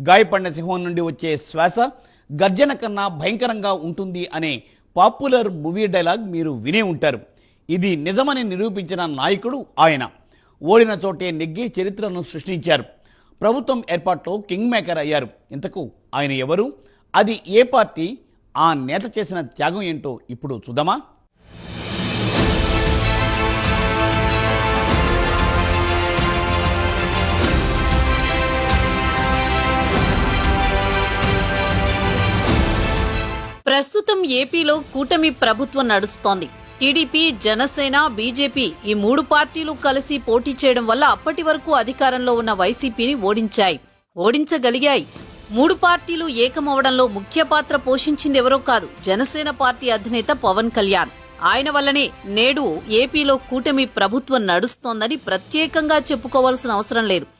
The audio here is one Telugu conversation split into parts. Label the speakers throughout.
Speaker 1: గాయపడిన సింహం నుండి వచ్చే శ్వాస గర్జన కన్నా భయంకరంగా ఉంటుంది అనే పాపులర్ మూవీ డైలాగ్ మీరు వినే ఉంటారు. ఇది నిజమని నిరూపించిన నాయకుడు ఆయన. ఓడిన చోటే నెగ్గి చరిత్రను సృష్టించారు. ప్రభుత్వం ఏర్పాట్లో కింగ్ మేకర్ అయ్యారు. ఇంతకు ఆయన ఎవరు? అది ఏ పార్టీ? ఆ నేత చేసిన త్యాగం ఏంటో ఇప్పుడు చూద్దామా?
Speaker 2: ప్రస్తుతం ఏపీలో కూటమి ప్రభుత్వం నడుస్తోంది. టీడీపీ జనసేన బీజేపీ ఈ మూడు పార్టీలు కలిసి పోటీ చేయడం వల్ల అప్పటి వరకు అధికారంలో ఉన్న వైసీపీని ఓడించాయి. ఓడించగలిగాయి. మూడు పార్టీలు ఏకమవడంలో ముఖ్య పాత్ర పోషించింది ఎవరో కాదు జనసేన పార్టీ అధినేత పవన్ కళ్యాణ్. ఆయన వల్లనే నేడు ఏపీలో కూటమి ప్రభుత్వం నడుస్తోందని ప్రత్యేకంగా చెప్పుకోవాల్సిన అవసరం లేదు.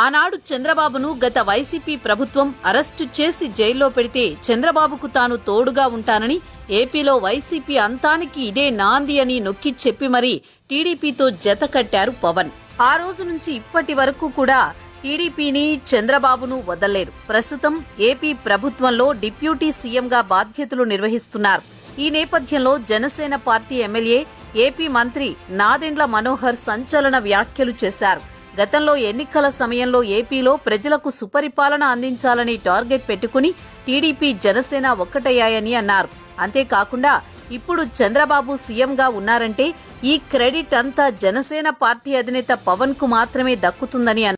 Speaker 2: ఆనాడు చంద్రబాబును గత వైసీపీ ప్రభుత్వం అరెస్టు చేసి జైల్లో పెడితే చంద్రబాబుకు తాను తోడుగా ఉంటానని ఏపీలో వైసీపీ అంతానికి ఇదే నాంది అని నొక్కి చెప్పి మరీ టీడీపీతో జత కట్టారు పవన్. ఆ రోజు నుంచి ఇప్పటి వరకు కూడా టీడీపీని చంద్రబాబును వదలలేదు. ప్రస్తుతం ఏపీ ప్రభుత్వంలో డిప్యూటీ సీఎంగా బాధ్యతలు నిర్వహిస్తున్నారు. ఈ నేపథ్యంలో జనసేన పార్టీ ఎమ్మెల్యే ఏపీ మంత్రి నాదెండ్ల మనోహర్ సంచలన వ్యాఖ్యలు చేశారు. గతంలో ఎన్నికల సమయంలో ఏపీలో ప్రజలకు సుపరిపాలన అందించాలని టార్గెట్ పెట్టుకుని టీడీపీ జనసేన ఒక్కటయ్యాయని అన్నారు. అంతేకాకుండా ఇప్పుడు చంద్రబాబు సీఎంగా ఉన్నారంటే ఈ క్రెడిట్ అంతా జనసేన పార్టీ అధినేత పవన్కు మాత్రమే దక్కుతుందని అన్నారు.